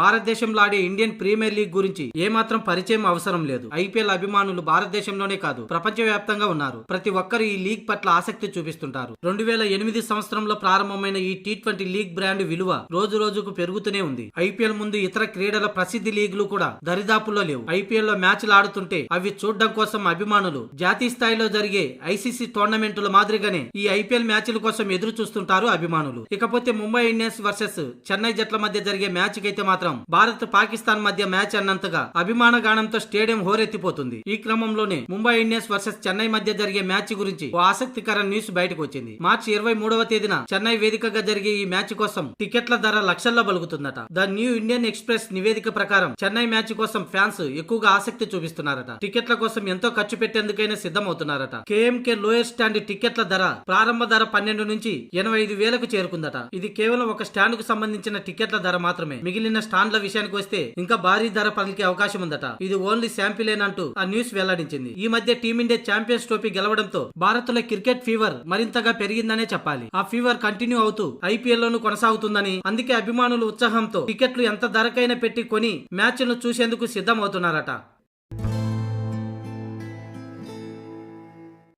భారతదేశంలో ఆడే Indian premier league గురించి ఏమాత్రం పరిచయం అవసరం లేదు. ఐపీఎల్ అభిమానులు భారతదేశంలోనే కాదు ప్రపంచవ్యాప్తంగా ఉన్నారు. ప్రతి ఒక్కరు ఈ లీగ్ పట్ల ఆసక్తి చూపిస్తుంటారు. రెండు వేల ఎనిమిది సంవత్సరంలో ప్రారంభమైన ఈ టీ ట్వంటీ లీగ్ బ్రాండ్ విలువ రోజు రోజుకు పెరుగుతూనే ఉంది. ఐపీఎల్ ముందు ఇతర క్రీడల ప్రసిద్ధి లీగ్లు కూడా దరిదాపుల్లో లేవు. ఐపీఎల్లో మ్యాచ్లు ఆడుతుంటే అవి చూడడం కోసం అభిమానులు జాతీయ స్థాయిలో జరిగే ఐసీసీ టోర్నమెంటుల మాదిరిగానే ఈ ఐపీఎల్ మ్యాచ్ల కోసం ఎదురు చూస్తుంటారు అభిమానులు. ఇకపోతే ముంబై ఇండియన్స్ వర్సెస్ చెన్నై జట్ల మధ్య జరిగే మ్యాచ్ కైతే మాత్రం భారత్ పాకిస్తాన్ మధ్య మ్యాచ్ అన్నంతగా అభిమాన గానంతో స్టేడియం హోరెత్తిపోతుంది. ఈ క్రమంలోనే ముంబై ఇండియన్స్ వర్సెస్ చెన్నై మధ్య జరిగే మ్యాచ్ గురించి ఓ ఆసక్తికర న్యూస్ బయటకు వచ్చింది మార్చి ఇరవై మూడవ తేదీన చెన్నై వేదికగా జరిగే ఈ మ్యాచ్ కోసం టికెట్ల ధర లక్షల్లో బలుగుతుందట ద న్యూ ఇండియన్ ఎక్స్ప్రెస్ నివేదిక ప్రకారం చెన్నై మ్యాచ్ కోసం ఫ్యాన్స్ ఎక్కువగా ఆసక్తి చూపిస్తున్నారట. టికెట్ల కోసం ఎంతో ఖర్చు పెట్టేందుకైనా సిద్ధమవుతున్నారట. కేఎంకే లోయర్ స్టాండ్ టికెట్ల ధర ప్రారంభ ధర పన్నెండు నుంచి ఎనభై ఐదు వేలకు చేరుకుందట. ఇది కేవలం ఒక స్టాండ్కు సంబంధించిన టికెట్ల ధర మాత్రమే. మిగిలిన స్టాండ్ల విషయానికి వస్తే ఇంకా భారీ ధర పలికే అవకాశం ఉందట. ఇది ఓన్లీ శాంపిలేనంటూ ఆ న్యూస్ వెల్లడించింది. ఈ మధ్య టీమిండియా ఛాంపియన్స్ ట్రోఫీ గెలవడంతో భారత్లో క్రికెట్ ఫీవర్ మరింతగా పెరిగిందనే చెప్పాలి. ఆ ఫీవర్ కంటిన్యూ అవుతూ ఐపీఎల్ లోను కొనసాగుతుందని అందుకే అభిమానులు ఉత్సాహంతో టికెట్లు ఎంత ధరకైనా పెట్టి కొని మ్యాచ్లను చూసేందుకు సిద్ధమవుతున్నారట.